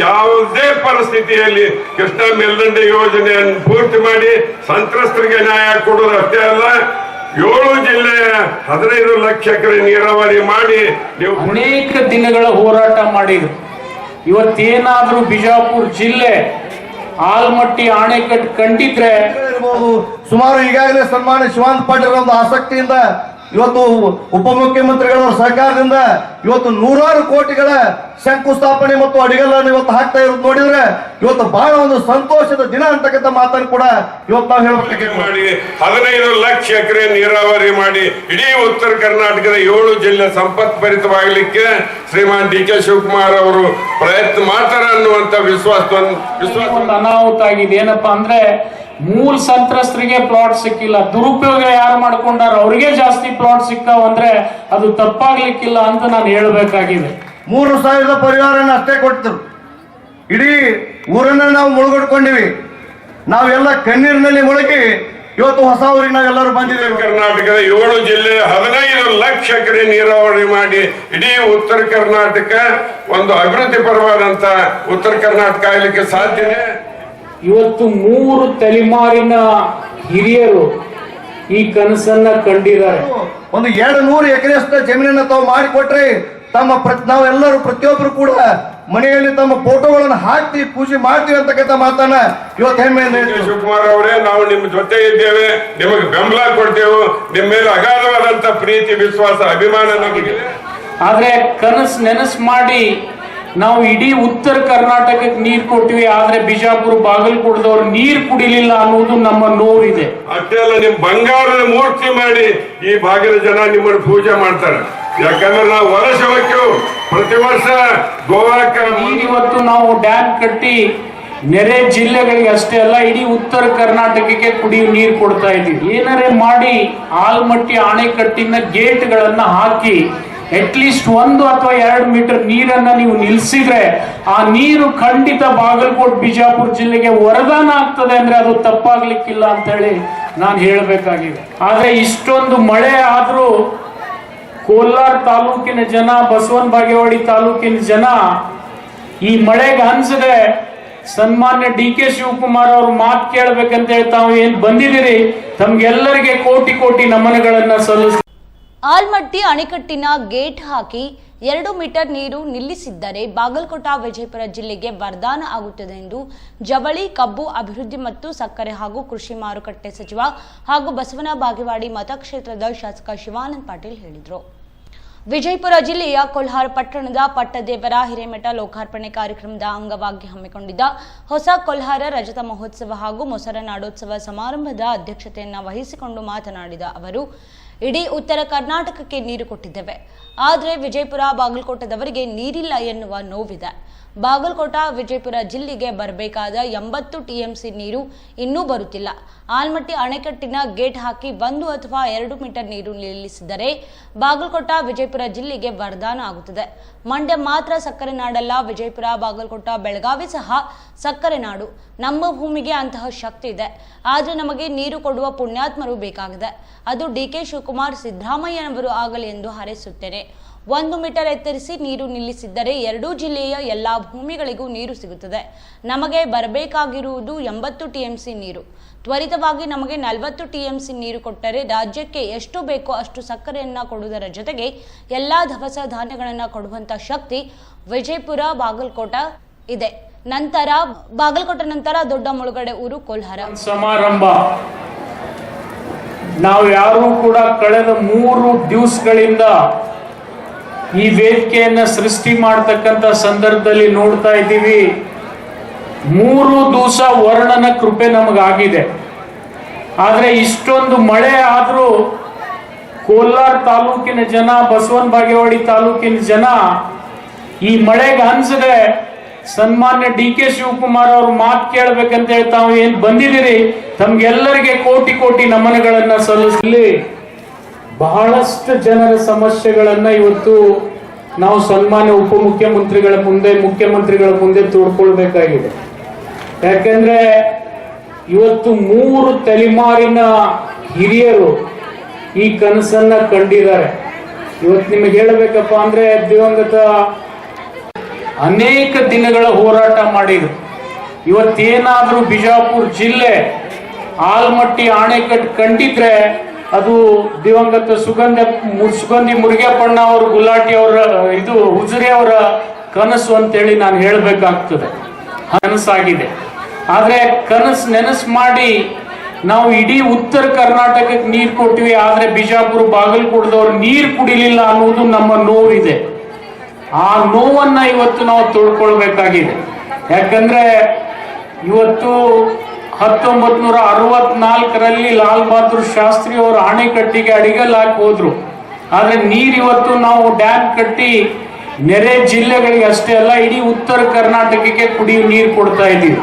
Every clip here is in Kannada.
ಯಾವುದೇ ಪರಿಸ್ಥಿತಿಯಲ್ಲಿ ಕೃಷ್ಣ ಮೇಲ್ದಂಡೆ ಯೋಜನೆಯನ್ನು ಪೂರ್ತಿ ಮಾಡಿ ಸಂತ್ರಸ್ತರಿಗೆ ನ್ಯಾಯ ಕೊಡೋದು ಅಷ್ಟೇ ಅಲ್ಲ ಏಳು ಜಿಲ್ಲೆಯ ಹದಿನೈದು ಲಕ್ಷ ಎಕರೆ ನೀರಾವರಿ ಮಾಡಿ ನೀವು ಅನೇಕ ದಿನಗಳ ಹೋರಾಟ ಮಾಡಿದ್ರು. ಇವತ್ತೇನಾದ್ರೂ ಬಿಜಾಪುರ ಜಿಲ್ಲೆ ಆಲ್ಮಟ್ಟಿ ಆಣೆಕಟ್ಟು ಕಂಡಿದ್ರೆ ಸುಮಾರು ಈಗಾಗಲೇ ಸನ್ಮಾನ್ಯ ಶಿವಾನಂದ ಪಾಟೀಲ್ ಒಂದು ಆಸಕ್ತಿಯಿಂದ ಇವತ್ತು ಉಪಮುಖ್ಯಮಂತ್ರಿಗಳ ಸರ್ಕಾರದಿಂದ ಇವತ್ತು ನೂರಾರು ಕೋಟಿಗಳ ಶಂಕುಸ್ಥಾಪನೆ ಮತ್ತು ಅಡಿಗಲ್ಲನ್ನು ಇವತ್ತು ಹಾಕ್ತಾ ಇರೋದು ನೋಡಿದ್ರೆ ಇವತ್ತು ಬಹಳ ಒಂದು ಸಂತೋಷದ ದಿನ ಅಂತಕ್ಕಂಥ ಮಾತನ್ನು ಕೂಡ ಇವತ್ತು ನಾವು ಹೇಳಬೇಕು ಮಾಡಿ ಹದಿನೈದು ಲಕ್ಷ ಎಕರೆ ನೀರಾವರಿ ಮಾಡಿ ಇಡೀ ಉತ್ತರ ಕರ್ನಾಟಕದ ಏಳು ಜಿಲ್ಲೆ ಸಂಪತ್ ಭರಿತವಾಗಲಿಕ್ಕೆ ಶ್ರೀಮಾನ್ ಡಿ ಕೆ ಶಿವಕುಮಾರ್ ಅವರು ಪ್ರಯತ್ನ ಮಾಡ್ತಾರೆ ಅನ್ನುವಂತ ವಿಶ್ವಾಸ ವಿಶ್ವಾಸ ಅನಾಹುತ ಆಗಿದೆ. ಏನಪ್ಪಾ ಅಂದ್ರೆ ಮೂಲ ಸಂತ್ರಸ್ತರಿಗೆ ಪ್ಲಾಟ್ ಸಿಕ್ಕಿಲ್ಲ. ದುರುಪಯೋಗ ಯಾರು ಮಾಡ್ಕೊಂಡಾರ? ಅವ್ರಿಗೆ ಜಾಸ್ತಿ ಪ್ಲಾಟ್ ಸಿಕ್ಕಾವ ಅಂದ್ರೆ ಅದು ತಪ್ಪಾಗ್ಲಿಕ್ಕಿಲ್ಲ ಅಂತ ನಾನು ಹೇಳಬೇಕಾಗಿದೆ. ಮೂರು ಸಾವಿರದ ಪರಿಹಾರನ ಅಷ್ಟೇ ಕೊಡ್ತರು ಇಡೀ ಊರನ್ನ ನಾವು ಮುಳುಗಡ್ಕೊಂಡಿವಿ. ನಾವೆಲ್ಲ ಕಣ್ಣೀರಿನಲ್ಲಿ ಮುಳುಗಿ ಇವತ್ತು ಹೊಸ ಊರಿಗೆ ನಾವೆಲ್ಲರೂ ಬಂದಿದ್ದೇವೆ. ಕರ್ನಾಟಕದ ಏಳು ಜಿಲ್ಲೆ ಹದಿನೈದು ಲಕ್ಷ ಎಕರೆ ನೀರಾವರಿ ಮಾಡಿ ಇಡೀ ಉತ್ತರ ಕರ್ನಾಟಕ ಒಂದು ಅಭಿವೃದ್ಧಿ ಪರವಾದಂತ ಉತ್ತರ ಕರ್ನಾಟಕ ಆಗ್ಲಿಕ್ಕೆ ಸಾಧ್ಯತೆ ಇವತ್ತು ಮೂರು ತಲೆಮಾರಿನ ಹಿರಿಯರು ಈ ಕನಸನ್ನ ಕಂಡಿದ್ದಾರೆ. ಒಂದು ಎರಡು ನೂರು ಎಕರೆಯಷ್ಟು ಜಮೀನನ್ನ ತಾವು ಮಾಡಿಕೊಟ್ರಿ ತಮ್ಮ ನಾವೆಲ್ಲರೂ ಪ್ರತಿಯೊಬ್ಬರು ಕೂಡ ಮನೆಯಲ್ಲಿ ತಮ್ಮ ಫೋಟೋಗಳನ್ನು ಹಾಕ್ತೀವಿ ಪೂಜೆ ಮಾಡ್ತೀವಿ ಅಂತಕ್ಕಂಥ ಮಾತನ್ನ ಇವತ್ತು ಹೆಮ್ಮೆ ಶಿವಕುಮಾರ್ ಅವರೇ ನಾವು ನಿಮ್ಮ ಜೊತೆ ಇದ್ದೇವೆ. ನಿಮಗೆ ಬೆಂಬಲ ಕೊಡ್ತೇವೆ. ನಿಮ್ಮ ಮೇಲೆ ಅಗಾಧವಾದಂತ ಪ್ರೀತಿ ವಿಶ್ವಾಸ ಅಭಿಮಾನ ನಮಗೆ ಆದ್ರೆ ಕನಸು ನೆನಸು ಮಾಡಿ ನಾವು ಇಡೀ ಉತ್ತರ ಕರ್ನಾಟಕಕ್ಕೆ ನೀರು ಕೊಟ್ಟಿವಿ ಆದ್ರೆ ಬಿಜಾಪುರ ಬಾಗಲಕೋಟದವ್ರು ನೀರು ಕುಡಿಲಿಲ್ಲ ಅನ್ನೋದು ನಮ್ಮ ನೋವಿದೆ. ಅಷ್ಟೇ ಅಲ್ಲ ನಿಮ್ ಬಂಗಾರದ ಮೂರ್ತಿ ಮಾಡಿ ಈ ಭಾಗದ ಜನ ನಿಮ್ಮನ್ನು ಪೂಜೆ ಮಾಡ್ತಾರೆ. ಯಾಕಂದ್ರೆ ನಾವು ವರ್ಷ ಪ್ರತಿ ವರ್ಷ ಗೋವಾಕ್ಕೆ ಈಗ ಇವತ್ತು ನಾವು ಡ್ಯಾಮ್ ಕಟ್ಟಿ ನೆರೆ ಜಿಲ್ಲೆಗಳಿಗೆ ಅಷ್ಟೇ ಅಲ್ಲ ಇಡೀ ಉತ್ತರ ಕರ್ನಾಟಕಕ್ಕೆ ಕುಡಿಯುವ ನೀರು ಕೊಡ್ತಾ ಇದ್ದೀವಿ. ಏನಾರೇ ಮಾಡಿ ಆಲ್ಮಟ್ಟಿ ಅಣೆಕಟ್ಟಿನ ಗೇಟ್ಗಳನ್ನ ಹಾಕಿ ಅಟ್ಲೀಸ್ಟ್ ಒಂದು ಅಥವಾ ಎರಡು ಮೀಟರ್ ನೀರನ್ನ ನೀವು ನಿಲ್ಸಿದ್ರೆ ಆ ನೀರು ಖಂಡಿತ ಬಾಗಲಕೋಟ್, ಬಿಜಾಪುರ ಜಿಲ್ಲೆಗೆ ವರದಾನ ಆಗ್ತದೆ ಅಂದ್ರೆ ಅದು ತಪ್ಪಾಗ್ಲಿಕ್ಕಿಲ್ಲ ಅಂತ ಹೇಳಿ ನಾನು ಹೇಳಬೇಕಾಗಿದೆ. ಆದ್ರೆ ಇಷ್ಟೊಂದು ಮಳೆ ಆದ್ರೂ ಕೋಲಾರ ತಾಲೂಕಿನ ಜನ, ಬಸವನ ಬಾಗೇವಾಡಿ ತಾಲೂಕಿನ ಜನ ಈ ಮಳೆಗೆ ಅನ್ಸದೆ ಸನ್ಮಾನ್ಯ ಡಿ ಕೆ ಶಿವಕುಮಾರ್ ಅವ್ರ ಮಾತು ಕೇಳ್ಬೇಕಂತ ಹೇಳಿ ತಾವು ಏನ್ ಬಂದಿದ್ದೀರಿ? ತಮ್ಗೆಲ್ಲರಿಗೆ ಕೋಟಿ ಕೋಟಿ ನಮನಗಳನ್ನ ಸಲ್ಲಿಸ್ ಆಲ್ಮಟ್ಟಿ ಅಣೆಕಟ್ಟಿನ ಗೇಟ್ ಹಾಕಿ ಎರಡು ಮೀಟರ್ ನೀರು ನಿಲ್ಲಿಸಿದ್ದರೆ ಬಾಗಲಕೋಟ ವಿಜಯಪುರ ಜಿಲ್ಲೆಗೆ ವರದಾನ ಆಗುತ್ತದೆ ಎಂದು ಜವಳಿ, ಕಬ್ಬು ಅಭಿವೃದ್ಧಿ ಮತ್ತು ಸಕ್ಕರೆ ಹಾಗೂ ಕೃಷಿ ಮಾರುಕಟ್ಟೆ ಸಚಿವ ಹಾಗೂ ಬಸವನ ಬಾಗೇವಾಡಿ ಮತಕ್ಷೇತ್ರದ ಶಾಸಕ ಶಿವಾನಂದ ಪಾಟೀಲ್ ಹೇಳಿದರು. ವಿಜಯಪುರ ಜಿಲ್ಲೆಯ ಕೊಲ್ಹಾರ ಪಟ್ಟಣದ ಪಟ್ಟದೇವರ ಹಿರೇಮಠ ಲೋಕಾರ್ಪಣೆ ಕಾರ್ಯಕ್ರಮದ ಅಂಗವಾಗಿ ಹಮ್ಮಿಕೊಂಡಿದ್ದ ಹೊಸ ಕೊಲ್ಹಾರ ರಜತ ಮಹೋತ್ಸವ ಹಾಗೂ ಮೊಸರ ನಾಡೋತ್ಸವ ಸಮಾರಂಭದ ಅಧ್ಯಕ್ಷತೆಯನ್ನು ವಹಿಸಿಕೊಂಡು ಮಾತನಾಡಿದ ಅವರು, ಇಡೀ ಉತ್ತರ ಕರ್ನಾಟಕಕ್ಕೆ ನೀರು ಕೊಟ್ಟಿದ್ದೇವೆ. ಆದರೆ ವಿಜಯಪುರ ಬಾಗಲಕೋಟದವರಿಗೆ ನೀರಿಲ್ಲ ಎನ್ನುವ ನೋವಿದೆ. ಬಾಗಲಕೋಟ ವಿಜಯಪುರ ಜಿಲ್ಲೆಗೆ ಬರಬೇಕಾದ ಎಂಬತ್ತು ಟಿಎಂಸಿ ನೀರು ಇನ್ನೂ ಬರುತ್ತಿಲ್ಲ. ಆಲ್ಮಟ್ಟಿ ಅಣೆಕಟ್ಟಿನ ಗೇಟ್ ಹಾಕಿ ಒಂದು ಅಥವಾ ಎರಡು ಮೀಟರ್ ನೀರು ನಿಲ್ಲಿಸಿದರೆ ಬಾಗಲಕೋಟ ವಿಜಯಪುರ ಜಿಲ್ಲೆಗೆ ವರದಾನ ಆಗುತ್ತದೆ. ಮಂಡ್ಯ ಮಾತ್ರ ಸಕ್ಕರೆ ನಾಡಲ್ಲ, ವಿಜಯಪುರ, ಬಾಗಲಕೋಟ, ಬೆಳಗಾವಿ ಸಹ ಸಕ್ಕರೆ ನಾಡು. ನಮ್ಮ ಭೂಮಿಗೆ ಅಂತಹ ಶಕ್ತಿ ಇದೆ. ಆದರೆ ನಮಗೆ ನೀರು ಕೊಡುವ ಪುಣ್ಯಾತ್ಮರು ಬೇಕಾಗಿದೆ. ಅದು ಡಿ ಕೆ ಶಿವಕುಮಾರ್ ಸಿದ್ದರಾಮಯ್ಯನವರು ಆಗಲಿ ಎಂದು ಹಾರೈಸುತ್ತೇನೆ. ಒಂದು ಮೀಟರ್ ಎತ್ತರಿಸಿ ನೀರು ನಿಲ್ಲಿಸಿದ್ದರೆ ಎರಡೂ ಜಿಲ್ಲೆಯ ಎಲ್ಲಾ ಭೂಮಿಗಳಿಗೂ ನೀರು ಸಿಗುತ್ತದೆ. ನಮಗೆ ಬರಬೇಕಾಗಿರುವುದು ಎಂಬತ್ತು ಟಿಎಂಸಿ ನೀರು. ತ್ವರಿತವಾಗಿ ನಮಗೆ ನಲವತ್ತು ಟಿಎಂಸಿ ನೀರು ಕೊಟ್ಟರೆ ರಾಜ್ಯಕ್ಕೆ ಎಷ್ಟು ಬೇಕೋ ಅಷ್ಟು ಸಕ್ಕರೆಯನ್ನ ಕೊಡುವುದರ ಜೊತೆಗೆ ಎಲ್ಲಾ ದವಸ ಧಾನ್ಯಗಳನ್ನು ಕೊಡುವಂತ ಶಕ್ತಿ ವಿಜಯಪುರ, ಬಾಗಲಕೋಟ ಇದೆ. ನಂತರ ಬಾಗಲಕೋಟೆ ನಂತರ ದೊಡ್ಡ ಮುಳುಗಡೆ ಊರು ಕೋಲ್ಹಾರ. ಸಮಾರಂಭ. ನಾವು ಯಾರು ಕೂಡ ಕಳೆದ ಮೂರು ದಿವಸಗಳಿಂದ ಈ ವೇದಿಕೆಯನ್ನ ಸೃಷ್ಟಿ ಮಾಡತಕ್ಕಂತ ಸಂದರ್ಭದಲ್ಲಿ ನೋಡ್ತಾ ಇದ್ದೀವಿ. ಮೂರು ದಿವಸ ವರ್ಣನ ಕೃಪೆ ನಮಗಾಗಿದೆ. ಆದ್ರೆ ಇಷ್ಟೊಂದು ಮಳೆ ಆದರೂ ಕೋಲಾರ ತಾಲೂಕಿನ ಜನ, ಬಸವನ ಬಾಗೇವಾಡಿ ತಾಲೂಕಿನ ಜನ ಈ ಮಳೆಗೆ ಅನ್ಸದೆ ಸನ್ಮಾನ್ಯ ಡಿ ಕೆ ಶಿವಕುಮಾರ್ ಅವ್ರ ಮಾತು ಕೇಳ್ಬೇಕಂತ ಹೇಳಿ ತಾವು ಏನ್ ಬಂದಿದ್ದೀರಿ? ತಮ್ಗೆಲ್ಲರಿಗೆ ಕೋಟಿ ಕೋಟಿ ನಮನಗಳನ್ನ ಸಲ್ಲಿಸಲಿ. ಬಹಳಷ್ಟು ಜನರ ಸಮಸ್ಯೆಗಳನ್ನ ಇವತ್ತು ನಾವು ಸನ್ಮಾನ್ಯ ಉಪಮುಖ್ಯಮಂತ್ರಿಗಳ ಮುಂದೆ, ಮುಖ್ಯಮಂತ್ರಿಗಳ ಮುಂದೆ ತೋಡ್ಕೊಳ್ಬೇಕಾಗಿದೆ. ಯಾಕಂದ್ರೆ ಇವತ್ತು ಮೂರು ತಲೆಮಾರಿನ ಹಿರಿಯರು ಈ ಕನಸನ್ನ ಕಂಡಿದ್ದಾರೆ. ಇವತ್ತು ನಿಮಗೆ ಹೇಳಬೇಕಪ್ಪ ಅಂದ್ರೆ ದಿವಂಗತ ಅನೇಕ ದಿನಗಳ ಹೋರಾಟ ಮಾಡಿದ್ರು. ಇವತ್ತೇನಾದ್ರೂ ಬಿಜಾಪುರ ಜಿಲ್ಲೆ ಆಲ್ಮಟ್ಟಿ ಆಣೆಕಟ್ಟು ಕಂಡಿದ್ರೆ ಅದು ದಿವಂಗತ ಸುಗಂಧ ಸುಗಂಧಿ ಮುರುಗೇಪಣ್ಣ ಅವರು ಗುಲಾಟಿ ಅವರ, ಇದು ಹುಜುರಿ ಅವರ ಕನಸು ಅಂತೇಳಿ ನಾನು ಹೇಳಬೇಕಾಗ್ತದೆ. ಕನಸಾಗಿದೆ ಆದರೆ ಕನಸು ನೆನಸು ಮಾಡಿ ನಾವು ಇಡೀ ಉತ್ತರ ಕರ್ನಾಟಕಕ್ಕೆ ನೀರು ಕೊಟ್ಟಿವಿ, ಆದರೆ ಬಿಜಾಪುರ ಬಾಗಲಕೋಟದವ್ರು ನೀರು ಕುಡಿಲಿಲ್ಲ ಅನ್ನೋದು ನಮ್ಮ ನೋವಿದೆ. ಆ ನೋವನ್ನು ಇವತ್ತು ನಾವು ತೊಳ್ಕೊಳ್ಬೇಕಾಗಿದೆ. ಯಾಕಂದ್ರೆ ಇವತ್ತು ಹತ್ತೊಂಬತ್ ನೂರ ಅರವತ್ನಾಲ್ಕರಲ್ಲಿ ಲಾಲ್ ಬಹದ್ದೂರ್ ಶಾಸ್ತ್ರಿ ಅವರು ಅಣೆಕಟ್ಟಿಗೆ ಅಡಿಗಲ್ ಹಾಕಿ ಹೋದ್ರು. ಆದ್ರೆ ನೀರ್ ಇವತ್ತು ನಾವು ಡ್ಯಾಮ್ ಕಟ್ಟಿ ನೆರೆ ಜಿಲ್ಲೆಗಳಿಗೆ ಅಷ್ಟೇ ಅಲ್ಲ, ಇಡೀ ಉತ್ತರ ಕರ್ನಾಟಕಕ್ಕೆ ಕುಡಿಯುವ ನೀರು ಕೊಡ್ತಾ ಇದ್ದೀವಿ.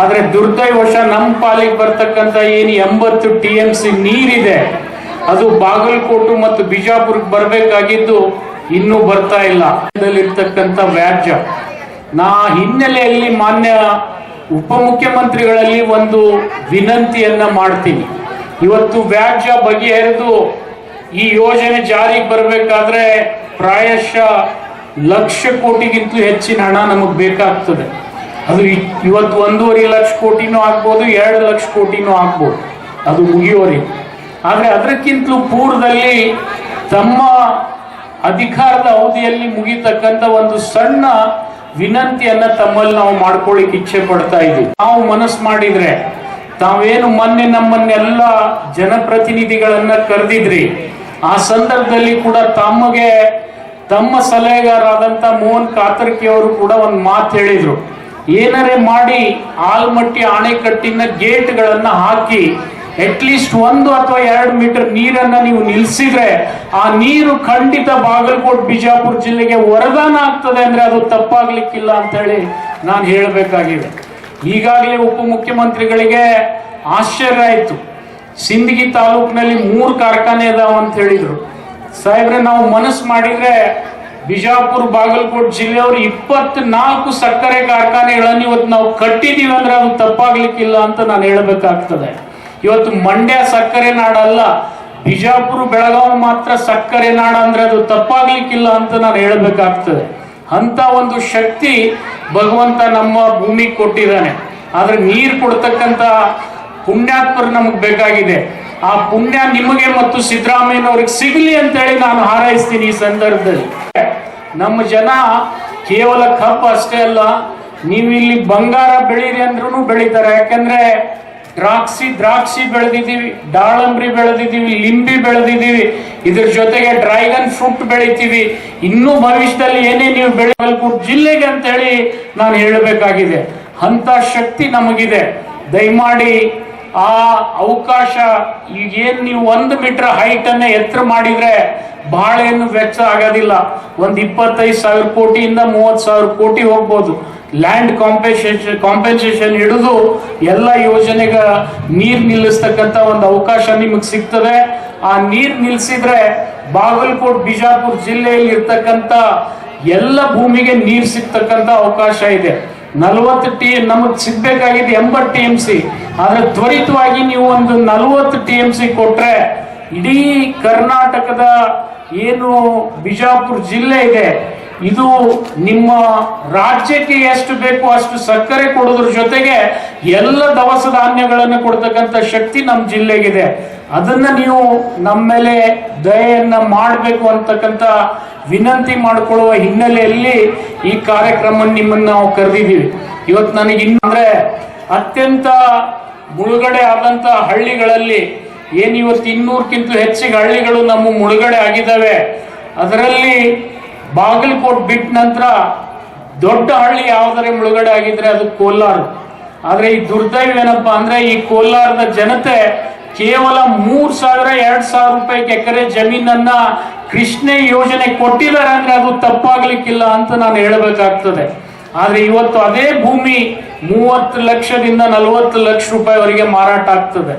ಆದ್ರೆ ದುರ್ದೈವಶ ನಮ್ಮ ಪಾಲಿಗೆ ಬರ್ತಕ್ಕಂತ ಏನು ಎಂಬತ್ತು ಟಿ ಎಂ ಸಿ ನೀರಿದೆ, ಅದು ಬಾಗಲಕೋಟು ಮತ್ತು ಬಿಜಾಪುರಕ್ಕೆ ಬರಬೇಕಾಗಿದ್ದು ಇನ್ನೂ ಬರ್ತಾ ಇಲ್ಲ. ಇರ್ತಕ್ಕಂಥ ವ್ಯಾಜ್ಯ. ನಾ ಹಿನ್ನೆಲೆಯಲ್ಲಿ ಮಾನ್ಯ ಉಪಮುಖ್ಯಮಂತ್ರಿಗಳಲ್ಲಿ ಒಂದು ವಿನಂತಿಯನ್ನ ಮಾಡ್ತೀನಿ. ಇವತ್ತು ವ್ಯಾಜ್ಯ ಬಗೆಹರಿದು ಈ ಯೋಜನೆ ಜಾರಿಗೆ ಬರಬೇಕಾದ್ರೆ ಪ್ರಾಯಶಃ ಲಕ್ಷ ಕೋಟಿಗಿಂತ ಹೆಚ್ಚಿನ ಹಣ ನಮಗೆ ಬೇಕಾಗ್ತದೆ. ಅದು ಇವತ್ತು ಒಂದೂವರೆ ಲಕ್ಷ ಕೋಟಿನೂ ಆಗ್ಬೋದು, ಎರಡು ಲಕ್ಷ ಕೋಟಿನೂ ಆಗ್ಬೋದು. ಅದು ಮುಗಿಯೋರಿ. ಆದ್ರೆ ಅದಕ್ಕಿಂತಲೂ ಪೂರ್ವದಲ್ಲಿ ತಮ್ಮ ಅಧಿಕಾರದ ಅವಧಿಯಲ್ಲಿ ಮುಗಿತಕ್ಕಂಥ ಒಂದು ಸಣ್ಣ ವಿನಂತಿಯನ್ನ ತಮ್ಮಲ್ಲಿ ನಾವು ಮಾಡ್ಕೊಳ್ಳಿಕ್ ಇಚ್ಛೆ ಪಡ್ತಾ ಇದ್ದೀವಿ ನಾವು ಮನಸ್ಸು ಮಾಡಿದ್ರೆ, ತಾವೇನು ಮೊನ್ನೆ ನಮ್ಮನ್ನೆಲ್ಲ ಜನಪ್ರತಿನಿಧಿಗಳನ್ನ ಕರೆದಿದ್ರಿ, ಆ ಸಂದರ್ಭದಲ್ಲಿ ಕೂಡ ತಮಗೆ, ತಮ್ಮ ಸಲಹೆಗಾರಾದಂತ ಮೋಹನ್ ಕಾತರ್ಕಿ ಅವರು ಕೂಡ ಒಂದು ಮಾತು ಹೇಳಿದ್ರು. ಏನರೇ ಮಾಡಿ ಆಲ್ಮಟ್ಟಿ ಅಣೆಕಟ್ಟಿನ ಗೇಟ್ಗಳನ್ನ ಹಾಕಿ ಅಟ್ಲೀಸ್ಟ್ ಒಂದು ಅಥವಾ ಎರಡು ಮೀಟರ್ ನೀರನ್ನ ನೀವು ನಿಲ್ಸಿದ್ರೆ ಆ ನೀರು ಖಂಡಿತ ಬಾಗಲಕೋಟ್, ಬಿಜಾಪುರ ಜಿಲ್ಲೆಗೆ ವರದಾನ ಆಗ್ತದೆ ಅಂದ್ರೆ ಅದು ತಪ್ಪಾಗ್ಲಿಕ್ಕಿಲ್ಲ ಅಂತ ಹೇಳಿ ನಾನು ಹೇಳಬೇಕಾಗಿದೆ. ಈಗಾಗಲೇ ಉಪಮುಖ್ಯಮಂತ್ರಿಗಳಿಗೆ ಆಶ್ಚರ್ಯ ಆಯ್ತು. ಸಿಂದಗಿ ತಾಲೂಕಿನಲ್ಲಿ ಮೂರು ಕಾರ್ಖಾನೆ ಅದಾವ ಅಂತ ಹೇಳಿದ್ರು. ಸಾಹೇಬ್ರೆ, ನಾವು ಮನಸ್ಸು ಮಾಡಿದ್ರೆ ಬಿಜಾಪುರ, ಬಾಗಲಕೋಟ್ ಜಿಲ್ಲೆಯವರು ಇಪ್ಪತ್ನಾಲ್ಕು ಸಕ್ಕರೆ ಕಾರ್ಖಾನೆಗಳನ್ನು ಇವತ್ತು ನಾವು ಕಟ್ಟಿದೀವಿ ಅಂದ್ರೆ ಅದು ತಪ್ಪಾಗ್ಲಿಕ್ಕಿಲ್ಲ ಅಂತ ನಾನು ಹೇಳಬೇಕಾಗ್ತದೆ. ಇವತ್ತು ಮಂಡ್ಯ ಸಕ್ಕರೆ ನಾಡಲ್ಲ, ಬಿಜಾಪುರ ಬೆಳಗಾವಿ ಮಾತ್ರ ಸಕ್ಕರೆ ನಾಡ ಅಂದ್ರೆ ಅದು ತಪ್ಪಾಗ್ಲಿಕ್ಕಿಲ್ಲ ಅಂತ ನಾನು ಹೇಳಬೇಕಾಗ್ತದೆ. ಅಂತ ಒಂದು ಶಕ್ತಿ ಭಗವಂತ ನಮ್ಮ ಭೂಮಿಗೆ ಕೊಟ್ಟಿದ್ದಾನೆ. ಆದ್ರೆ ನೀರು ಕೊಡ್ತಕ್ಕಂತ ಪುಣ್ಯಾತ್ಮರು ನಮಗೆ ಬೇಕಾಗಿದೆ. ಆ ಪುಣ್ಯ ನಿಮಗೆ ಮತ್ತು ಸಿದ್ದರಾಮಯ್ಯನವ್ರಿಗೆ ಸಿಗಲಿ ಅಂತೇಳಿ ನಾನು ಹಾರೈಸ್ತೀನಿ ಈ ಸಂದರ್ಭದಲ್ಲಿ. ನಮ್ಮ ಜನ ಕೇವಲ ಕಪ್ಪು ಅಷ್ಟೇ ಅಲ್ಲ, ನೀವು ಇಲ್ಲಿ ಬಂಗಾರ ಬೆಳೀರಿ ಅಂದ್ರೂ ಬೆಳೀತಾರೆ. ಯಾಕಂದ್ರೆ ದ್ರಾಕ್ಷಿ ದ್ರಾಕ್ಷಿ ಬೆಳೆದಿದ್ದೀವಿ, ದಾಳಂಬ್ರಿ ಬೆಳೆದಿದ್ದೀವಿ, ಲಿಂಬಿ ಬೆಳೆದಿದ್ದೀವಿ. ಇದ್ರ ಜೊತೆಗೆ ಡ್ರ್ಯಾಗನ್ ಫ್ರೂಟ್ ಬೆಳಿತೀವಿ. ಇನ್ನೂ ಭವಿಷ್ಯದಲ್ಲಿ ಏನೇ ನೀವು ಬೆಳೆಯಬೇಕು ಜಿಲ್ಲೆಗೆ ಅಂತ ಹೇಳಿ ನಾನು ಹೇಳಬೇಕಾಗಿದೆ. ಅಂತ ಶಕ್ತಿ ನಮಗಿದೆ. ದಯಮಾಡಿ ಆ ಅವಕಾಶ ಈಗೇನು ನೀವು ಒಂದು ಮೀಟರ್ ಹೈಟನ್ನು ಎತ್ತರ ಮಾಡಿದರೆ ಭಾಳ ಏನು ವೆಚ್ಚ ಆಗೋದಿಲ್ಲ. ಒಂದು ಇಪ್ಪತ್ತೈದು ಸಾವಿರ ಕೋಟಿಯಿಂದ ಮೂವತ್ತು ಸಾವಿರ ಕೋಟಿ ಹೋಗ್ಬೋದು. ಲ್ಯಾಂಡ್ ಕಾಂಪೆನ್ಸೇಷನ್ ಕಾಂಪೆನ್ಸೇಷನ್ ಹಿಡಿದು ಎಲ್ಲ ಯೋಜನೆಗೆ ನೀರು ನಿಲ್ಲಿಸ್ತಕ್ಕಂಥ ಒಂದು ಅವಕಾಶ ನಿಮಗೆ ಸಿಗ್ತದೆ. ಆ ನೀರು ನಿಲ್ಲಿಸಿದ್ರೆ ಬಾಗಲಕೋಟ್, ಬಿಜಾಪುರ ಜಿಲ್ಲೆಯಲ್ಲಿ ಇರ್ತಕ್ಕಂಥ ಎಲ್ಲ ಭೂಮಿಗೆ ನೀರು ಸಿಗ್ತಕ್ಕಂಥ ಅವಕಾಶ ಇದೆ. ನಲವತ್ತು ಟಿ, ನಮಗೆ ಸಿಗ್ಬೇಕಾಗಿದ್ದು ಎಂಬತ್ತು ಟಿ ಎಂ ಸಿ. ಆದ್ರೆ ತ್ವರಿತವಾಗಿ ನೀವು ಒಂದು ನಲವತ್ತು ಟಿ ಎಂ ಸಿ ಕೊಟ್ರೆ ಇಡೀ ಕರ್ನಾಟಕದ ಏನು ಬಿಜಾಪುರ ಜಿಲ್ಲೆ ಇದೆ, ಇದು ನಿಮ್ಮ ರಾಜ್ಯಕ್ಕೆ ಎಷ್ಟು ಬೇಕು ಅಷ್ಟು ಸಕ್ಕರೆ ಕೊಡೋದ್ರ ಜೊತೆಗೆ ಎಲ್ಲ ದವಸ ಧಾನ್ಯಗಳನ್ನು ಕೊಡ್ತಕ್ಕಂಥ ಶಕ್ತಿ ನಮ್ಮ ಜಿಲ್ಲೆಗಿದೆ. ಅದನ್ನ ನೀವು ನಮ್ಮ ಮೇಲೆ ದಯೆಯನ್ನ ಮಾಡಬೇಕು ಅಂತಕ್ಕಂಥ ವಿನಂತಿ ಮಾಡಿಕೊಳ್ಳುವ ಹಿನ್ನೆಲೆಯಲ್ಲಿ ಈ ಕಾರ್ಯಕ್ರಮ ನಿಮ್ಮನ್ನು ನಾವು ಕರೆದಿದ್ದೀವಿ. ಇವತ್ತು ನನಗೆ ಇನ್ನಂದ್ರೆ ಅತ್ಯಂತ ಮುಳುಗಡೆ ಆದಂತ ಹಳ್ಳಿಗಳಲ್ಲಿ ಏನ್ ಇವತ್ತು ಇನ್ನೂರಕ್ಕಿಂತ ಹೆಚ್ಚಿಗೆ ಹಳ್ಳಿಗಳು ನಮ್ಮ ಮುಳುಗಡೆ ಆಗಿದ್ದಾವೆ. ಅದರಲ್ಲಿ ಬಾಗಲಕೋಟ್ ಬಿಟ್ಟ ನಂತರ ದೊಡ್ಡ ಹಳ್ಳಿ ಯಾವ್ದಾರೆ ಮುಳುಗಡೆ ಆಗಿದ್ರೆ ಅದು ಕೋಲಾರ. ಆದ್ರೆ ಈ ದುರ್ದೈವ ಏನಪ್ಪಾ ಅಂದ್ರೆ ಈ ಕೋಲಾರದ ಜನತೆ ಕೇವಲ ಮೂರ್ ಸಾವಿರ, ಎರಡ್ ಸಾವಿರ ರೂಪಾಯಿ ಎಕರೆ ಜಮೀನನ್ನ ಕೃಷ್ಣೆ ಯೋಜನೆ ಕೊಟ್ಟಿದ್ದಾರೆ ಅಂದ್ರೆ ಅದು ತಪ್ಪಾಗ್ಲಿಕ್ಕಿಲ್ಲ ಅಂತ ನಾನು ಹೇಳಬೇಕಾಗ್ತದೆ. ಆದ್ರೆ ಇವತ್ತು ಅದೇ ಭೂಮಿ ಮೂವತ್ತು ಲಕ್ಷದಿಂದ ನಲವತ್ತು ಲಕ್ಷ ರೂಪಾಯಿವರೆಗೆ ಮಾರಾಟ ಆಗ್ತದೆ.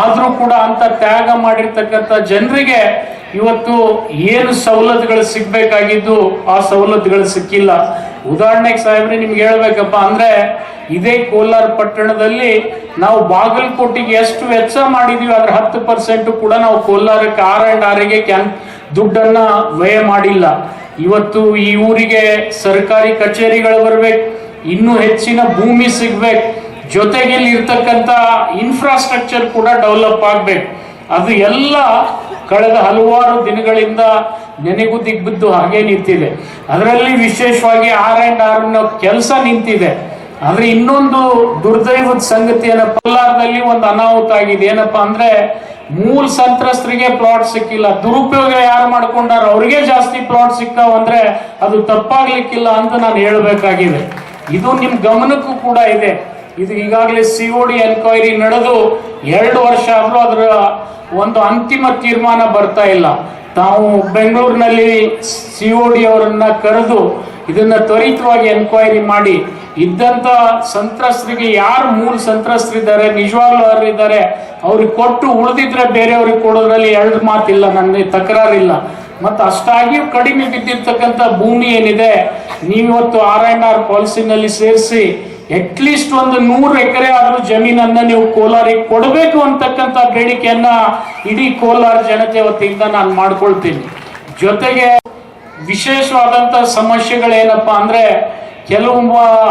ಆದ್ರೂ ಕೂಡ ಅಂತ ತ್ಯಾಗ ಮಾಡಿರ್ತಕ್ಕಂಥ ಜನರಿಗೆ ಇವತ್ತು ಏನು ಸವಲತ್ತುಗಳು ಸಿಗ್ಬೇಕಾಗಿದ್ದು ಆ ಸವಲತ್ತುಗಳು ಸಿಕ್ಕಿಲ್ಲ. ಉದಾಹರಣೆಗೆ ಸಾಹೇಬ್ರೆ, ನಿಮ್ಗೆ ಹೇಳ್ಬೇಕಪ್ಪ ಅಂದ್ರೆ ಇದೇ ಕೋಲಾರ ಪಟ್ಟಣದಲ್ಲಿ ನಾವು ಬಾಗಲಕೋಟಿಗೆ ಎಷ್ಟು ವೆಚ್ಚ ಮಾಡಿದೀವಿ ಅದ್ರ ಹತ್ತು ಪರ್ಸೆಂಟ್ ಕೂಡ ನಾವು ಕೋಲಾರಕ್ಕೆ, ಆರ್ ಅಂಡ್ ಆರ್ಗೆ ಕ್ಯಾನ್ ದುಡ್ಡನ್ನ ವ್ಯಯ ಮಾಡಿಲ್ಲ. ಇವತ್ತು ಈ ಊರಿಗೆ ಸರ್ಕಾರಿ ಕಚೇರಿಗಳು ಬರ್ಬೇಕು, ಇನ್ನೂ ಹೆಚ್ಚಿನ ಭೂಮಿ ಸಿಗ್ಬೇಕು ಜೊತೆಗೆ ಇಲ್ಲಿ ಇರ್ತಕ್ಕಂಥ ಇನ್ಫ್ರಾಸ್ಟ್ರಕ್ಚರ್ ಕೂಡ ಡೆವಲಪ್ ಆಗ್ಬೇಕು. ಅದು ಎಲ್ಲ ಕಳೆದ ಹಲವಾರು ದಿನಗಳಿಂದ ನೆನೆಗೂ ದಿಗ್ಬಿದ್ದು ಹಾಗೆ ನಿಂತಿದೆ. ಅದರಲ್ಲಿ ವಿಶೇಷವಾಗಿ ಆರ್ ಅಂಡ್ ಆರ್ ಕೆಲಸ ನಿಂತಿದೆ. ಆದ್ರೆ ಇನ್ನೊಂದು ದುರ್ದೈವದ ಸಂಗತಿ ಏನಪ್ಪ? ಒಂದು ಅನಾಹುತ ಆಗಿದೆ. ಏನಪ್ಪಾ ಅಂದ್ರೆ ಮೂಲ ಸಂತ್ರಸ್ತರಿಗೆ ಪ್ಲಾಟ್ ಸಿಕ್ಕಿಲ್ಲ. ದುರುಪಯೋಗ ಯಾರು ಮಾಡ್ಕೊಂಡಾರ? ಅವ್ರಿಗೆ ಜಾಸ್ತಿ ಪ್ಲಾಟ್ ಸಿಕ್ಕಾವ ಅಂದ್ರೆ ಅದು ತಪ್ಪಾಗ್ಲಿಕ್ಕಿಲ್ಲ ಅಂತ ನಾನು ಹೇಳಬೇಕಾಗಿದೆ. ಇದು ನಿಮ್ ಗಮನಕ್ಕೂ ಕೂಡ ಇದೆ. ಇದು ಈಗಾಗಲೇ ಸಿ ಒ ಡಿ ಎನ್ಕ್ವೈರಿ ನಡೆದು ಎರಡು ವರ್ಷ ಆದ್ರೂ ಅದರ ಒಂದು ಅಂತಿಮ ತೀರ್ಮಾನ ಬರ್ತಾ ಇಲ್ಲ. ತಾವು ಬೆಂಗಳೂರಿನಲ್ಲಿ ಸಿ ಒ ಡಿ ಅವರನ್ನ ಕರೆದು ಇದನ್ನ ತ್ವರಿತವಾಗಿ ಎನ್ಕ್ವೈರಿ ಮಾಡಿ. ಇದ್ದಂತ ಸಂತ್ರಸ್ತರಿಗೆ ಯಾರು ಮೂಲ ಸಂತ್ರಸ್ತರಿದ್ದಾರೆ ನಿಜವಾಗ್ಲೂ ಅವರಿದ್ದಾರೆ ಅವ್ರಿಗೆ ಕೊಟ್ಟು ಉಳಿದಿದ್ರೆ ಬೇರೆಯವ್ರಿಗೆ ಕೊಡೋದ್ರಲ್ಲಿ ಎರಡು ಮಾತಿಲ್ಲ ನನಗೆ ತಕರಾರಿಲ್ಲ. ಮತ್ತು ಅಷ್ಟಾಗಿಯೂ ಕಡಿಮೆ ಬಿದ್ದಿರ್ತಕ್ಕಂಥ ಭೂಮಿ ಏನಿದೆ ನೀವಿವತ್ತು ಆರ್ ಅಂಡ್ ಆರ್ ಪಾಲಿಸಿನಲ್ಲಿ ಸೇರಿಸಿ ಅಟ್ಲೀಸ್ಟ್ ಒಂದು ನೂರು ಎಕರೆ ಆದರೂ ಜಮೀನನ್ನ ನೀವು ಕೋಲಾರಿಗೆ ಕೊಡಬೇಕು ಅಂತಕ್ಕಂಥ ಬೇಡಿಕೆಯನ್ನ ಇಡೀ ಕೋಲಾರ ಜನತೆ ವತಿಯಿಂದ ನಾನು ಮಾಡ್ಕೊಳ್ತೀನಿ. ಜೊತೆಗೆ ವಿಶೇಷವಾದಂಥ ಸಮಸ್ಯೆಗಳೇನಪ್ಪ ಅಂದ್ರೆ ಕೆಲವು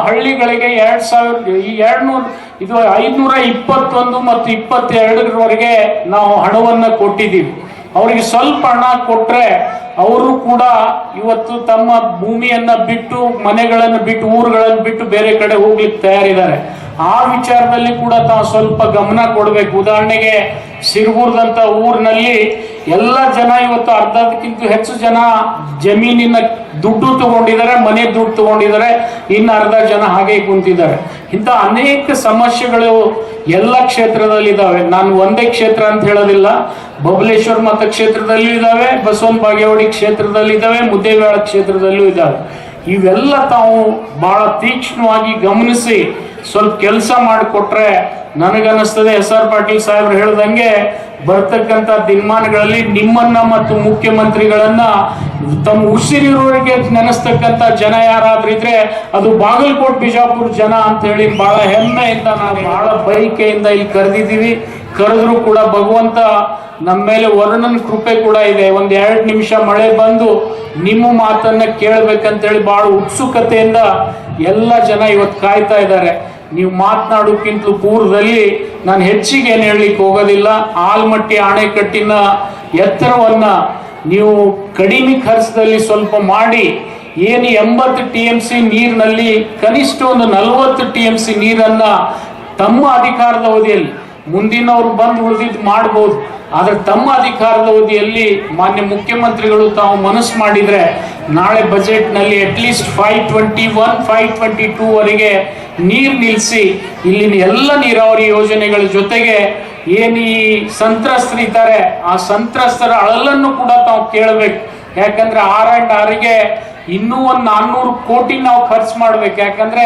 ಹಳ್ಳಿಗಳಿಗೆ ಎರಡ್ ಸಾವಿರ, ಈ ಎರಡ್ ನೂರ ಇದು ಐದುನೂರ ಇಪ್ಪತ್ತೊಂದು ಮತ್ತು ಇಪ್ಪತ್ತೆರಡರವರೆಗೆ ನಾವು ಹಣವನ್ನು ಕೊಟ್ಟಿದ್ದೀವಿ. ಅವರಿಗೆ ಸ್ವಲ್ಪ ಹಣ ಕೊಟ್ಟರೆ ಅವರು ಕೂಡ ಇವತ್ತು ತಮ್ಮ ಭೂಮಿಯನ್ನ ಬಿಟ್ಟು, ಮನೆಗಳನ್ನು ಬಿಟ್ಟು, ಊರುಗಳನ್ನು ಬಿಟ್ಟು ಬೇರೆ ಕಡೆ ಹೋಗ್ಲಿಕ್ಕೆ ತಯಾರಿದ್ದಾರೆ. ಆ ವಿಚಾರದಲ್ಲಿ ಕೂಡ ತಾವು ಸ್ವಲ್ಪ ಗಮನ ಕೊಡಬೇಕು. ಉದಾಹರಣೆಗೆ, ಸಿರುಗುರ್ದಂತ ಊರಿನಲ್ಲಿ ಎಲ್ಲ ಜನ ಇವತ್ತು ಅರ್ಧಕ್ಕಿಂತ ಹೆಚ್ಚು ಜನ ಜಮೀನಿನ ದುಡ್ಡು ತಗೊಂಡಿದ್ದಾರೆ, ಮನೆ ದುಡ್ಡು ತಗೊಂಡಿದ್ದಾರೆ. ಇನ್ನು ಅರ್ಧ ಜನ ಹಾಗೆ ಕುಂತಿದ್ದಾರೆ. ಇಂಥ ಅನೇಕ ಸಮಸ್ಯೆಗಳು ಎಲ್ಲ ಕ್ಷೇತ್ರದಲ್ಲಿ ಇದಾವೆ ನಾನು ಒಂದೇ ಕ್ಷೇತ್ರ ಅಂತ ಹೇಳೋದಿಲ್ಲ. ಬಬಲೇಶ್ವರ ಮತಕ್ಷೇತ್ರದಲ್ಲೂ ಇದಾವೆ ಬಸವನ ಬಾಗೇವಾಡಿ ಕ್ಷೇತ್ರದಲ್ಲಿ ಇದಾವೆ ಮುದ್ದೇಬೇಳ ಕ್ಷೇತ್ರದಲ್ಲೂ ಇದ್ದಾವೆ. ಇವೆಲ್ಲ ತಾವು ಬಹಳ ತೀಕ್ಷ್ಣವಾಗಿ ಗಮನಿಸಿ ಸ್ವಲ್ಪ ಕೆಲಸ ಮಾಡಿಕೊಟ್ರೆ ನನಗನ್ನಿಸ್ತದೆ. ಎಸ್ ಆರ್ ಪಾಟೀಲ್ ಸಾಹೇಬ್ರು ಹೇಳ್ದಂಗೆ ಬರ್ತಕ್ಕಂಥ ದಿನಮಾನಗಳಲ್ಲಿ ನಿಮ್ಮನ್ನ ಮತ್ತು ಮುಖ್ಯಮಂತ್ರಿಗಳನ್ನ ತಮ್ಮ ಉಸಿರಿರೋರಿಗೆ ನೆನೆಸ್ತಕ್ಕಂಥ ಜನ ಯಾರಾದ್ರೂ ಇದ್ರೆ ಅದು ಬಾಗಲಕೋಟ್, ಬಿಜಾಪುರ ಜನ ಅಂತ ಹೇಳಿ ಬಹಳ ಹೆಮ್ಮೆಯಿಂದ ನಾವು ಬಹಳ ಬಯಕೆಯಿಂದ ಇಲ್ಲಿ ಕರೆದಿದ್ದೀವಿ. ಕರೆದ್ರು ಕೂಡ ಭಗವಂತ ನಮ್ಮ ಮೇಲೆ ವರ್ಣನ ಕೃಪೆ ಕೂಡ ಇದೆ. ಒಂದ್ ಎರಡು ನಿಮಿಷ ಮಳೆ ಬಂದು ನಿಮ್ಮ ಮಾತನ್ನ ಕೇಳ್ಬೇಕಂತೇಳಿ ಬಹಳ ಉತ್ಸುಕತೆಯಿಂದ ಎಲ್ಲ ಜನ ಇವತ್ತು ಕಾಯ್ತಾ ಇದ್ದಾರೆ. ನೀವು ಮಾತನಾಡೋಕ್ಕಿಂತ ಪೂರ್ವದಲ್ಲಿ ನಾನು ಹೆಚ್ಚಿಗೆ ಏನು ಹೇಳಲಿಕ್ಕೆ ಹೋಗೋದಿಲ್ಲ. ಆಲ್ಮಟ್ಟಿ ಅಣೆಕಟ್ಟಿನ ಎತ್ತರವನ್ನು ನೀವು ಕಡಿಮೆ ಖರ್ಚದಲ್ಲಿ ಸ್ವಲ್ಪ ಮಾಡಿ, ಏನು ಎಂಬತ್ತು ಟಿ ಎಂ ಸಿ ನೀರಿನಲ್ಲಿ ಕನಿಷ್ಠ ಒಂದು ನಲವತ್ತು ಟಿ ಎಂ ಸಿ ನೀರನ್ನು ತಮ್ಮ ಅಧಿಕಾರದ ಅವಧಿಯಲ್ಲಿ, ಮುಂದಿನವ್ರು ಬಂದು ಉಳಿದಿದ್ದು ಮಾಡ್ಬೋದು. ಆದರೆ ತಮ್ಮ ಅಧಿಕಾರದ ಅವಧಿಯಲ್ಲಿ ಮಾನ್ಯ ಮುಖ್ಯಮಂತ್ರಿಗಳು ತಾವು ಮನಸ್ಸು ಮಾಡಿದರೆ, ನಾಳೆ ಬಜೆಟ್ನಲ್ಲಿ at least five twenty one five twenty two ವರೆಗೆ ನೀರು ನಿಲ್ಲಿಸಿ ಇಲ್ಲಿನ ಎಲ್ಲ ನೀರಾವರಿ ಯೋಜನೆಗಳ ಜೊತೆಗೆ ಏನು ಈ ಸಂತ್ರಸ್ತರಿದ್ದಾರೆ ಆ ಸಂತ್ರಸ್ತರ ಅಳಲನ್ನು ಕೂಡ ತಾವು ಕೇಳಬೇಕು. ಯಾಕಂದ್ರೆ ಆರ್ ಅಂಡ್ ಆರಿಗೆ ಇನ್ನೂ ಒಂದು ನಾನ್ನೂರು ಕೋಟಿ ನಾವು ಖರ್ಚು ಮಾಡ್ಬೇಕು. ಯಾಕಂದ್ರೆ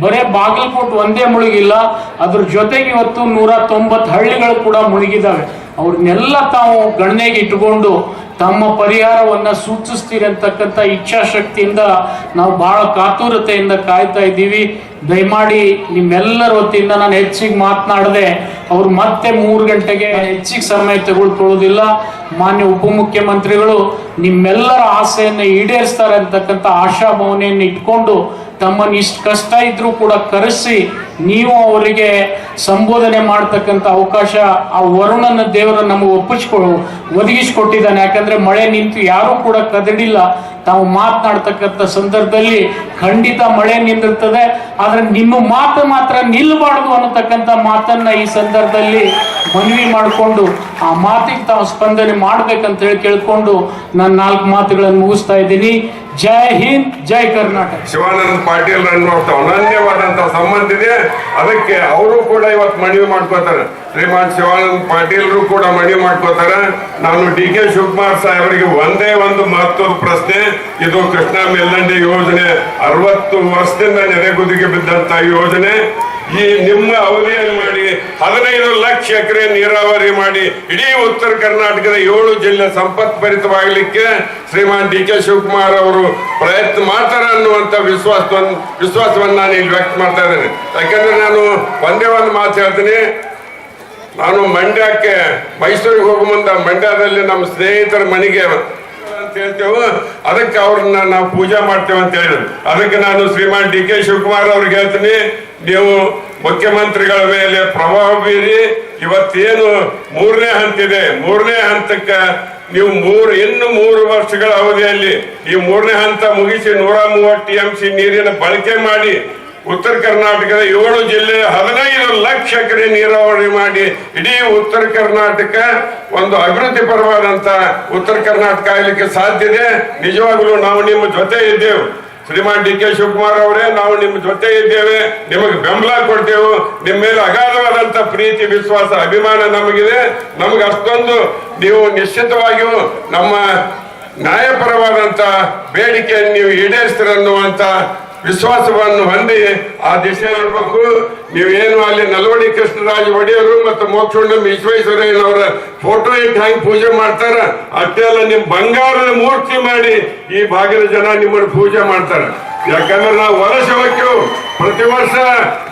ಬರೇ ಬಾಗಲಕೋಟ್ ಒಂದೇ ಮುಳುಗಿಲ್ಲ. ಅದ್ರ ಜೊತೆಗೆ ಇವತ್ತು ನೂರ ತೊಂಬತ್ತು ಹಳ್ಳಿಗಳು ಕೂಡ ಮುಳುಗಿದಾವೆ. ಅವ್ರನ್ನೆಲ್ಲ ತಾವು ಗಣನೆಗೆ ಇಟ್ಟುಕೊಂಡು ತಮ್ಮ ಪರಿಹಾರವನ್ನ ಸೂಚಿಸ್ತೀರಿ ಅಂತಕ್ಕಂಥ ಇಚ್ಛಾಶಕ್ತಿಯಿಂದ ನಾವು ಬಹಳ ಕಾತುರತೆಯಿಂದ ಕಾಯ್ತಾ ಇದ್ದೀವಿ. ದಯಮಾಡಿ ನಿಮ್ಮೆಲ್ಲರ ವತಿಯಿಂದ ನಾನು ಹೆಚ್ಚಿಗೆ ಮಾತನಾಡದೆ ಅವ್ರು ಮತ್ತೆ ಮೂರು ಗಂಟೆಗೆ ಹೆಚ್ಚಿಗೆ ಸಮಯ ತೆಗೆದುಕೊಳ್ಳೋದಿಲ್ಲ ಮಾನ್ಯ ಉಪಮುಖ್ಯಮಂತ್ರಿಗಳು ನಿಮ್ಮೆಲ್ಲರ ಆಸೆಯನ್ನು ಈಡೇರಿಸ್ತಾರೆ ಅಂತಕ್ಕಂಥ ಆಶಾಭಾವನೆಯನ್ನು ಇಟ್ಕೊಂಡು ತಮ್ಮನ್ನು ಇಷ್ಟು ಕಷ್ಟ ಇದ್ರೂ ಕೂಡ ಕರೆಸಿ ನೀವು ಅವರಿಗೆ ಸಂಬೋಧನೆ ಮಾಡ್ತಕ್ಕಂಥ ಅವಕಾಶ ಆ ವರುಣನ ದೇವರು ನಮಗೆ ಒಪ್ಪಿಸ್ಕೊ ಒದಗಿಸ್ಕೊಟ್ಟಿದ್ದಾನೆ. ಯಾಕಂದ್ರೆ ಮಳೆ ನಿಂತು ಯಾರೂ ಕೂಡ ಕದಡಿಲ್ಲ. ತಾವು ಮಾತನಾಡ್ತಕ್ಕಂಥ ಸಂದರ್ಭದಲ್ಲಿ ಖಂಡಿತ ಮಳೆ ನಿಂದಿರ್ತದೆ. ಆದರೆ ನಿಮ್ಮ ಮಾತು ಮಾತ್ರ ನಿಲ್ಬಾರ್ದು ಅನ್ನತಕ್ಕಂಥ ಮಾತನ್ನ ಈ ಸಂದರ್ಭದಲ್ಲಿ ಮನವಿ ಮಾಡಿಕೊಂಡು ಆ ಮಾತಿಗೆ ತಾವು ಸ್ಪಂದನೆ ಮಾಡ್ಬೇಕಂತ ಹೇಳಿ ಕೇಳ್ಕೊಂಡು ನಾನು ನಾಲ್ಕು ಮಾತುಗಳನ್ನು ಮುಗಿಸ್ತಾ ಇದ್ದೀನಿ. ಜೈ ಹಿಂದ್, ಜೈ ಕರ್ನಾಟಕ. ಶಿವಾನಂದ ಪಾಟೀಲ್ ಅನ್ನುವಂಥ ಅನನ್ಯವಾದಂತ ಸಂಬಂಧ ಇದೆ ಅದಕ್ಕೆ ಅವರು ಕೂಡ ಇವತ್ತು ಮನವಿ ಮಾಡ್ಕೋತಾರೆ. ಶ್ರೀಮಾನ್ ಶಿವಾನಂದ ಪಾಟೀಲ್ರು ಕೂಡ ಮನವಿ ಮಾಡ್ಕೋತಾರೆ. ನಾನು ಡಿ ಕೆ ಶಿವಕುಮಾರ್ ಸಾಹೇಬರಿಗೆ ಒಂದೇ ಒಂದು ಮಹತ್ವದ ಪ್ರಶ್ನೆ. ಇದು ಕೃಷ್ಣ ಮೆಲ್ಲಂಡಿ ಯೋಜನೆ. ಅರವತ್ತು ವರ್ಷದಿಂದ ನೆರೆಗುದಿಗೆ ಬಿದ್ದಂತ ಯೋಜನೆ. ಈ ನಿಮ್ಮ ಅವಧಿಯನ್ನು ಮಾಡಿ ಹದಿನೈದು ಲಕ್ಷ ಎಕರೆ ನೀರಾವರಿ ಮಾಡಿ ಇಡೀ ಉತ್ತರ ಕರ್ನಾಟಕದ ಏಳು ಜಿಲ್ಲೆ ಸಂಪತ್ ಭರಿತವಾಗಲಿಕ್ಕೆ ಶ್ರೀಮಾನ್ ಡಿ ಕೆ ಶಿವಕುಮಾರ್ ಅವರು ಪ್ರಯತ್ನ ಮಾಡ್ತಾರೆ ಅನ್ನುವಂತ ವಿಶ್ವಾಸವನ್ನು ವಿಶ್ವಾಸವನ್ನು ನಾನು ಇಲ್ಲಿ ವ್ಯಕ್ತ ಮಾಡ್ತಾ ಇದ್ದೇನೆ. ಯಾಕಂದ್ರೆ ನಾನು ಒಂದೇ ಒಂದು ಮಾತು ಹೇಳ್ತೀನಿ. ನಾನು ಮಂಡ್ಯಕ್ಕೆ ಮೈಸೂರಿಗೆ ಹೋಗೋ ಮುಂದೆ ಮಂಡ್ಯದಲ್ಲಿ ನಮ್ಮ ಸ್ನೇಹಿತರ ಮನೆಗೆ ಅಂತ ಹೇಳ್ತೇವೆ. ಅದಕ್ಕೆ ಅವ್ರನ್ನ ನಾವು ಪೂಜೆ ಮಾಡ್ತೇವೆ ಅಂತ ಹೇಳಿದ್ರು. ಅದಕ್ಕೆ ನಾನು ಶ್ರೀಮಾನ್ ಡಿ ಕೆ ಶಿವಕುಮಾರ್ ಅವ್ರಿಗೆ ಹೇಳ್ತೀನಿ, ನೀವು ಮುಖ್ಯಮಂತ್ರಿಗಳ ಮೇಲೆ ಪ್ರಭಾವ ಬೀರಿ, ಇವತ್ತೇನು ಮೂರನೇ ಹಂತ ಇದೆ. ಮೂರನೇ ಹಂತಕ್ಕೆ ನೀವು ಮೂರು, ಇನ್ನು ಮೂರು ವರ್ಷಗಳ ಅವಧಿಯಲ್ಲಿ ಈ ಮೂರನೇ ಹಂತ ಮುಗಿಸಿ ನೂರ ಮೂವತ್ತು ಟಿ ಎಂ ಸಿ ನೀರಿನ ಬಳಕೆ ಮಾಡಿ ಉತ್ತರ ಕರ್ನಾಟಕದ ಏಳು ಜಿಲ್ಲೆ ಹದಿನೈದು ಲಕ್ಷ ಎಕರೆ ನೀರಾವರಿ ಮಾಡಿ, ಇಡೀ ಉತ್ತರ ಕರ್ನಾಟಕ ಒಂದು ಅಭಿವೃದ್ಧಿ ಪರವಾದಂತ ಉತ್ತರ ಕರ್ನಾಟಕ ಆಗಲಿಕ್ಕೆ ಸಾಧ್ಯ ಇದೆ. ನಿಜವಾಗ್ಲೂ ನಾವು ನಿಮ್ಮ ಜೊತೆ ಇದ್ದೇವೆ. ಶ್ರೀಮಾನ್ ಡಿ ಕೆ ಶಿವಕುಮಾರ್ ಅವರೇ, ನಾವು ನಿಮ್ಮ ಜೊತೆ ಇದ್ದೇವೆ. ನಿಮಗೆ ಬೆಂಬಲ ಕೊಡ್ತೇವೆ. ನಿಮ್ಮ ಮೇಲೆ ಅಗಾಧವಾದಂತ ಪ್ರೀತಿ, ವಿಶ್ವಾಸ, ಅಭಿಮಾನ ನಮಗಿದೆ. ನಮಗೆ ಅಷ್ಟೊಂದು ನೀವು ನಿಶ್ಚಿತವಾಗಿಯೂ ನಮ್ಮ ನ್ಯಾಯಪರವಾದಂತ ಬೇಡಿಕೆಯನ್ನು ನೀವು ಈಡೇರಿಸ್ತೀರನ್ನುವಂತ ವಿಶ್ವಾಸವನ್ನು ಹೊಂದಿ ಆ ದಿಶೆಯಲ್ಲಿ ಇರಬೇಕು. ನೀವೇನು ಅಲ್ಲಿ ನಲ್ವಡಿ ಕೃಷ್ಣರಾಜ ಒಡೆಯರು ಮತ್ತು ಮೋಕ್ಷಣ್ಣ ವಿಶ್ವೇಶ್ವರಯ್ಯನವರ ಫೋಟೋ ಇಟ್ಟು ಹಂಗೆ ಪೂಜೆ ಮಾಡ್ತಾರ. ಅಷ್ಟೇ ಅಲ್ಲ, ನಿಮ್ ಬಂಗಾರದ ಮೂರ್ತಿ ಮಾಡಿ ಈ ಭಾಗದ ಜನ ನಿಮ್ಮನ್ನು ಪೂಜೆ ಮಾಡ್ತಾರೆ. ಯಾಕಂದ್ರೆ ನಾವು ವಲಸೆ ಹೋಗ್ತೇವೆ. ಪ್ರತಿ ವರ್ಷ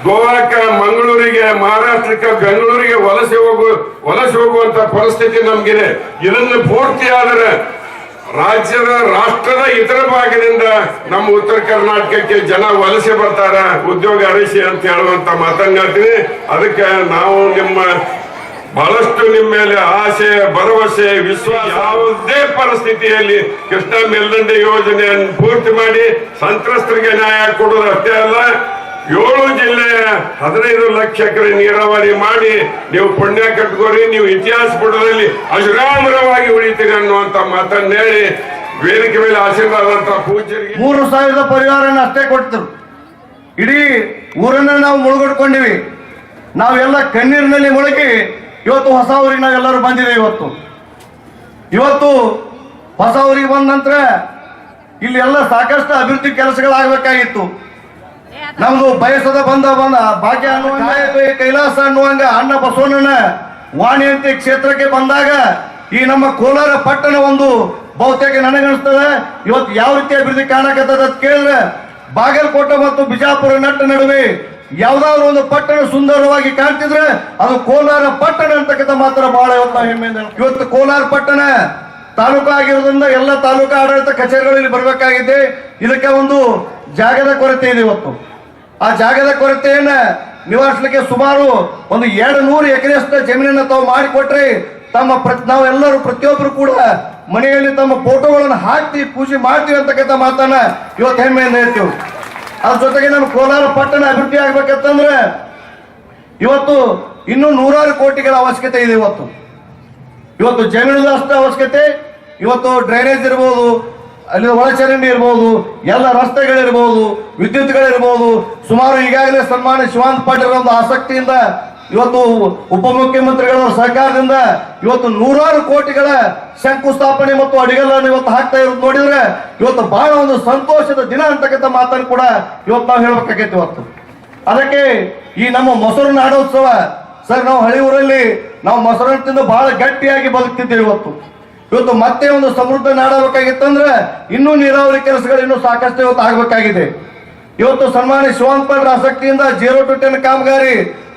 ಗೋವಾಕ್ಕ, ಮಂಗಳೂರಿಗೆ, ಮಹಾರಾಷ್ಟ್ರಕ್ಕೆ, ಬೆಂಗಳೂರಿಗೆ ವಲಸೆ ಹೋಗು, ವಲಸೆ ಹೋಗುವಂತ ಪರಿಸ್ಥಿತಿ ನಮ್ಗಿದೆ. ಇದನ್ನು ಪೂರ್ತಿ ಆದರೆ ರಾಜ್ಯದ, ರಾಷ್ಟ್ರದ ಇತರ ಭಾಗದಿಂದ ನಮ್ಮ ಉತ್ತರ ಕರ್ನಾಟಕಕ್ಕೆ ಜನ ವಲಸೆ ಬರ್ತಾರ, ಉದ್ಯೋಗ ಅರಸಿ ಅಂತ ಹೇಳುವಂತ ಮಾತನ್ನಾಡ್ತೀನಿ ಅದಕ್ಕೆ ನಾವು ನಿಮ್ಮ ಬಹಳಷ್ಟು ನಿಮ್ಮ ಮೇಲೆ ಆಸೆ, ಭರವಸೆ, ವಿಶ್ವಾಸ, ಯಾವುದೇ ಪರಿಸ್ಥಿತಿಯಲ್ಲಿ ಕೃಷ್ಣ ಮೇಲ್ದಂಡೆ ಯೋಜನೆಯನ್ನು ಪೂರ್ತಿ ಮಾಡಿ ಸಂತ್ರಸ್ತರಿಗೆ ನ್ಯಾಯ ಕೊಡೋದು ಅಷ್ಟೇ ಅಲ್ಲ ಏಳು ಜಿಲ್ಲೆಯ ಹದಿನೈದು ಲಕ್ಷ ಎಕರೆ ನೀರಾವರಿ ಮಾಡಿ ನೀವು ಪುಣ್ಯ ಕಟ್ಕೋರಿ ನೀವು ಇತಿಹಾಸ ಪುಟದಲ್ಲಿ ಅಜರಾಮರವಾಗಿ ಉಳಿತೀರಿ ಅನ್ನುವಂತ ಮಾತನ್ನ ಹೇಳಿ ವೇದಿಕೆ ಮೇಲೆ ಆಶೀರ್ವಾದಂತ ಪೂಜ್ಯರಿಗೆ ಮೂರು ಸಾವಿರದ ಪರಿಹಾರನ ಅಷ್ಟೇ ಕೊಡ್ತರು ಇಡೀ ಊರನ್ನ ನಾವು ಮುಳುಗಡ್ಕೊಂಡಿವಿ. ನಾವೆಲ್ಲ ಕಣ್ಣೀರಿನಲ್ಲಿ ಮುಳುಗಿ ಇವತ್ತು ಹೊಸ ಊರಿಗೆ ನಾವೆಲ್ಲರೂ ಬಂದಿದೆ ಇವತ್ತು. ಇವತ್ತು ಹೊಸ ಊರಿಗೆ ಬಂದ ನಂತರ ಇಲ್ಲಿ ಎಲ್ಲ ಸಾಕಷ್ಟು ಅಭಿವೃದ್ಧಿ ಕೆಲಸಗಳಾಗಬೇಕಾಗಿತ್ತು. ನಮ್ದು ಬಯಸದ ಬಂದ ಬಂದ ಭಾಗ್ಯ ಅನ್ನುವಂಗ ಕೈಲಾಸ ಅನ್ನುವಂಗ ಅಣ್ಣ ಬಸವಣ್ಣನ ವಾಣಿಯಂತೆ ಕ್ಷೇತ್ರಕ್ಕೆ ಬಂದಾಗ ಈ ನಮ್ಮ ಕೋಲಾರ ಪಟ್ಟಣ ಒಂದು ಬಹುತೇಕ ನನಗನ್ಸ್ತದೆ. ಇವತ್ತು ಯಾವ ರೀತಿ ಅಭಿವೃದ್ಧಿ ಕಾಣಕತ್ತದ ಅಂತ ಕೇಳಿದ್ರೆ ಬಾಗಲಕೋಟೆ ಮತ್ತು ಬಿಜಾಪುರ ನಟ್ಟ ನಡುವೆ ಯಾವ್ದಾದ್ರು ಒಂದು ಪಟ್ಟಣ ಸುಂದರವಾಗಿ ಕಾಣ್ತಿದ್ರೆ ಅದು ಕೋಲಾರ ಪಟ್ಟಣ ಅಂತಕ್ಕಂಥ ಮಾತ್ರ ಬಹಳ ಇವತ್ತು ಹೆಮ್ಮೆ ಹೆಮ್ಮೆಯಿಂದ. ಇವತ್ತು ಕೋಲಾರ ಪಟ್ಟಣ ತಾಲೂಕು ಆಗಿರೋದ್ರಿಂದ ಎಲ್ಲ ತಾಲೂಕು ಆಡಳಿತ ಕಚೇರಿಗಳಲ್ಲಿ ಬರಬೇಕಾಗಿದೆ. ಇದಕ್ಕೆ ಒಂದು ಜಾಗದ ಕೊರತೆ ಇದೆ ಇವತ್ತು. ಆ ಜಾಗದ ಕೊರತೆಯನ್ನ ನಿವಾರಿಸಲಿಕ್ಕೆ ಸುಮಾರು ಒಂದು ಎರಡು ನೂರು ಎಕರೆಯಷ್ಟು ಜಮೀನನ್ನ ತಾವು ಮಾಡಿಕೊಟ್ರಿ ತಮ್ಮ ಪ್ರತಿ ನಾವೆಲ್ಲರೂ ಪ್ರತಿಯೊಬ್ಬರು ಕೂಡ ಮನೆಯಲ್ಲಿ ತಮ್ಮ ಫೋಟೋಗಳನ್ನು ಹಾಕ್ತಿ, ಪೂಜೆ ಮಾಡ್ತೀವಿ ಅಂತಕ್ಕಂಥ ಮಾತನ್ನ ಇವತ್ತು ಹೆಮ್ಮೆಯಿಂದ ಹೇಳ್ತೀವಿ. ಅದ್ರ ಜೊತೆಗೆ ನಮ್ಮ ಕೋಲಾರ ಪಟ್ಟಣ ಅಭಿವೃದ್ಧಿ ಆಗ್ಬೇಕಂತಂದ್ರೆ ಇವತ್ತು ಇನ್ನೂ ನೂರಾರು ಕೋಟಿಗಳ ಅವಶ್ಯಕತೆ ಇದೆ ಇವತ್ತು. ಇವತ್ತು ಜಮೀನು ಅಷ್ಟು ಅವಶ್ಯಕತೆ, ಇವತ್ತು ಡ್ರೈನೇಜ್ ಇರ್ಬೋದು ಅಲ್ಲಿ ಒಳಚರಂಡಿ ಇರ್ಬೋದು, ಎಲ್ಲ ರಸ್ತೆಗಳಿರ್ಬೋದು, ವಿದ್ಯುತ್ಗಳಿರ್ಬೋದು, ಸುಮಾರು ಈಗಾಗಲೇ ಸನ್ಮಾನ್ಯ ಶಿವಾನಂದ ಪಾಟೀಲ್ ಒಂದು ಆಸಕ್ತಿಯಿಂದ ಇವತ್ತು ಉಪಮುಖ್ಯಮಂತ್ರಿಗಳ ಸರ್ಕಾರದಿಂದ ಇವತ್ತು ನೂರಾರು ಕೋಟಿಗಳ ಶಂಕುಸ್ಥಾಪನೆ ಮತ್ತು ಅಡಿಗಲ್ಲನ್ನು ಇವತ್ತು ಹಾಕ್ತಾ ಇರೋದು ನೋಡಿದ್ರೆ ಇವತ್ತು ಬಹಳ ಒಂದು ಸಂತೋಷದ ದಿನ ಅಂತಕ್ಕಂಥ ಮಾತನ್ನು ಕೂಡ ಇವತ್ತು ನಾವು ಹೇಳ್ಬೇಕಾಗೈತಿ ಇವತ್ತು. ಅದಕ್ಕೆ ಈ ನಮ್ಮ ಮೊಸರು ನಾಡೋತ್ಸವ, ಸರ್, ನಾವು ಹಳಿ ಊರಲ್ಲಿ ನಾವು ಮೊಸರನ್ನು ತಿಂದು ಬಹಳ ಗಟ್ಟಿಯಾಗಿ ಬದುಕ್ತಿದ್ದೇವೆ ಇವತ್ತು. ಇವತ್ತು ಮತ್ತೆ ಒಂದು ಸಮೃದ್ಧ ನಾಡಬೇಕಾಗಿತ್ತಂದ್ರೆ ಇನ್ನೂ ನೀರಾವರಿ ಕೆಲಸಗಳು ಇನ್ನೂ ಸಾಕಷ್ಟು ಇವತ್ತು ಆಗಬೇಕಾಗಿದೆ. ಇವತ್ತು ಸನ್ಮಾನಿ ಶಿವಾನಂದ ಪಾಟೀಲ್ ಆಸಕ್ತಿಯಿಂದ ಜೀರೋ ಟು ಟೆನ್ ಕಾಮಗಾರಿ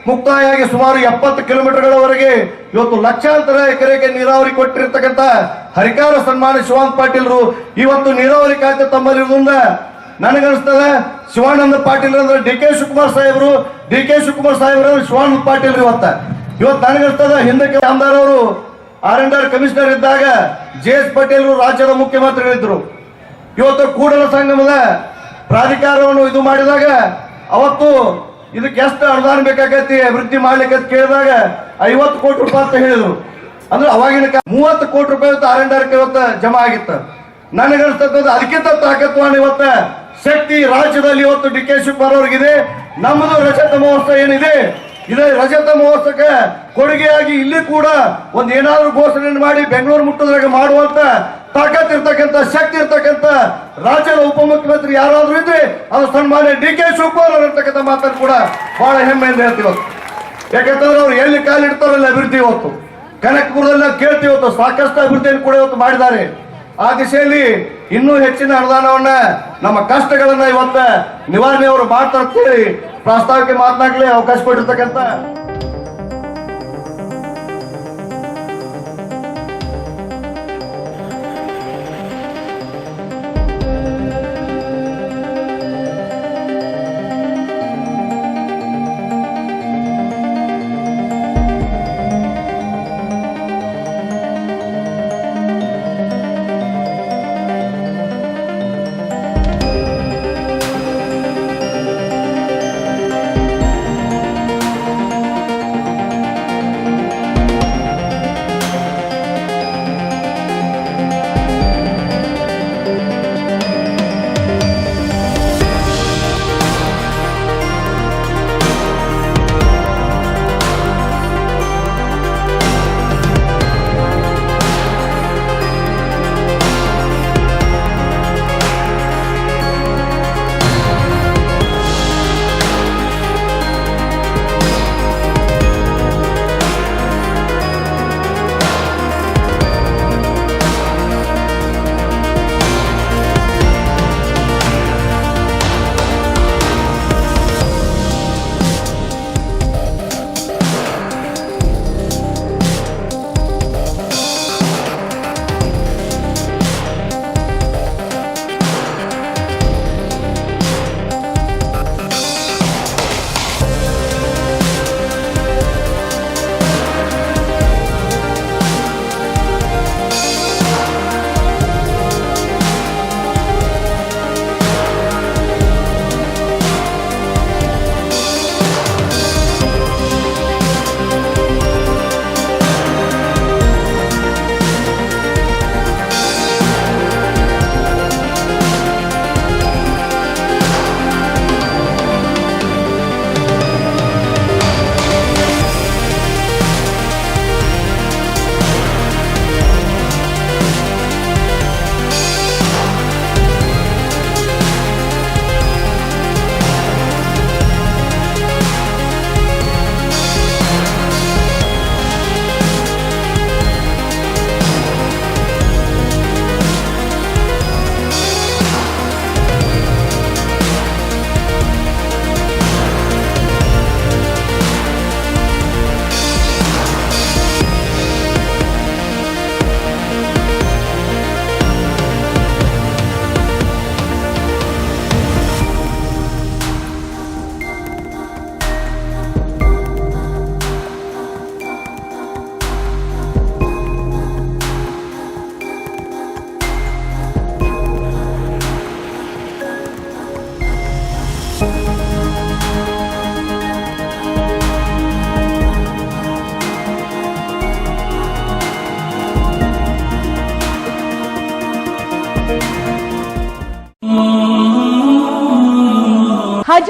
ಮುಕ್ತಾಯಾಗಿ ಸುಮಾರು ಎಪ್ಪತ್ತು ಕಿಲೋಮೀಟರ್ಗಳವರೆಗೆ ಇವತ್ತು ಲಕ್ಷಾಂತರ ಎಕರೆಗೆ ನೀರಾವರಿ ಕೊಟ್ಟಿರ್ತಕ್ಕಂಥ ಹರಿಕಾರ ಸನ್ಮಾನಿ ಶಿವಾನ್ ಪಾಟೀಲ್ರು ಇವತ್ತು ನೀರಾವರಿ ಖಾತೆ ನನಗೆ ನನಗನ್ಸ್ತದೆ ಶಿವಾನಂದ ಪಾಟೀಲ್ ಅಂದ್ರೆ ಡಿ ಕೆ ಶಿವಕುಮಾರ್ ಸಾಹೇಬರು, ಡಿ ಕೆ ಶಿವಕುಮಾರ್ ಸಾಹೇಬರು ಶಿವಾನಂದ ಪಾಟೀಲ್ ಇವತ್ತ. ಇವತ್ತು ನನಗನ್ಸ್ತದೆ ಹಿಂದಕ್ಕೆ ಅವರು ಆರ್ ಅಂಡ್ ಆರ್ ಕಮಿಷನರ್ ಇದ್ದಾಗ ಜೆ ಎಸ್ ಪಟೇಲ್ ರಾಜ್ಯದ ಮುಖ್ಯಮಂತ್ರಿಗಳಿದ್ರು. ಇವತ್ತು ಕೂಡಲ ಸಂಗಮದ ಪ್ರಾಧಿಕಾರವನ್ನು ಇದು ಮಾಡಿದಾಗ ಅವತ್ತು ಇದಕ್ಕೆ ಎಷ್ಟು ಅನುದಾನ ಬೇಕಾಗೈತಿ ಅಭಿವೃದ್ಧಿ ಮಾಡ್ಲಿಕ್ಕೆ ಅಂತ ಕೇಳಿದಾಗ ಐವತ್ತು ಕೋಟಿ ರೂಪಾಯಿ ಅಂತ ಹೇಳಿದ್ರು. ಅಂದ್ರೆ ಅವಾಗಿನ ಮೂವತ್ತು ಕೋಟಿ ರೂಪಾಯಿ ಇವತ್ತು ಆರ್ ಅಂಡ್ ಆರ್ ಇವತ್ತು ಜಮಾ ಆಗಿತ್ತು. ನನಗನ್ಸ್ತಕ್ಕಂಥ ಅದಕ್ಕಿಂತ ತಾಕತ್ವಾನ ಇವತ್ತು ಶಕ್ತಿ ರಾಜ್ಯದಲ್ಲಿ ಇವತ್ತು ಡಿ ಕೆ ಶಿವಕುಮಾರ್ ಅವ್ರಿಗಿದೆ. ನಮ್ಮದು ರಜತ ಮಹೋತ್ಸವ ಏನಿದೆ? ಇದೇ ರಜತ ಮಹೋತ್ಸವಕ್ಕೆ ಕೊಡುಗೆಯಾಗಿ ಇಲ್ಲಿ ಕೂಡ ಒಂದು ಏನಾದ್ರು ಘೋಷಣೆ ಮಾಡಿ ಬೆಂಗಳೂರು ಮುಟ್ಟದ್ರಾಗ ಮಾಡುವಂತ ತಾಕತ್ ಇರ್ತಕ್ಕಂಥ ಶಕ್ತಿ ಇರ್ತಕ್ಕಂಥ ರಾಜ್ಯದ ಉಪಮುಖ್ಯಮಂತ್ರಿ ಯಾರಾದ್ರೂ ಇದ್ರೆ ಅದು ಸನ್ಮಾನ್ಯ ಡಿ ಕೆ ಶಿವಕುಮಾರ್ ಅವರು ಇರ್ತಕ್ಕಂಥ ಮಾತನ್ನು ಕೂಡ ಬಹಳ ಹೆಮ್ಮೆಯಿಂದ ಹೇಳ್ತೀವಿ ಇವತ್ತು. ಯಾಕಂತಂದ್ರೆ ಅವ್ರು ಎಲ್ಲಿ ಕಾಲಿಡ್ತಾರಲ್ಲ ಅಭಿವೃದ್ಧಿ ಇವತ್ತು ಕನಕಪುರದಲ್ಲಿ ನಾವು ಕೇಳ್ತೀವಿ ಇವತ್ತು, ಸಾಕಷ್ಟು ಅಭಿವೃದ್ಧಿಯನ್ನು ಕೂಡ ಇವತ್ತು ಮಾಡಿದ್ದಾರೆ ಆ ದಿಶೆಯಲ್ಲಿ ಇನ್ನೂ ಹೆಚ್ಚಿನ ಅನುದಾನವನ್ನ ನಮ್ಮ ಕಷ್ಟಗಳನ್ನ ಇವತ್ತ ನಿವಾರಣೆ ಅವರು ಮಾಡ್ತಾರೆ ಅಂತೇಳಿ ಪ್ರಾಸ್ತಾವಿಕ ಮಾತನಾಡಲಿ ಅವಕಾಶ ಕೊಟ್ಟಿರ್ತಕ್ಕಂಥ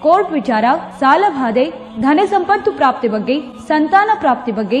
ಕೋರ್ಟ್ ವಿಚಾರ ಸಾಲಬಾಧೆ ಧನ ಸಂಪತ್ತು ಪ್ರಾಪ್ತಿ ಬಗ್ಗೆ ಸಂತಾನ ಪ್ರಾಪ್ತಿ ಬಗ್ಗೆ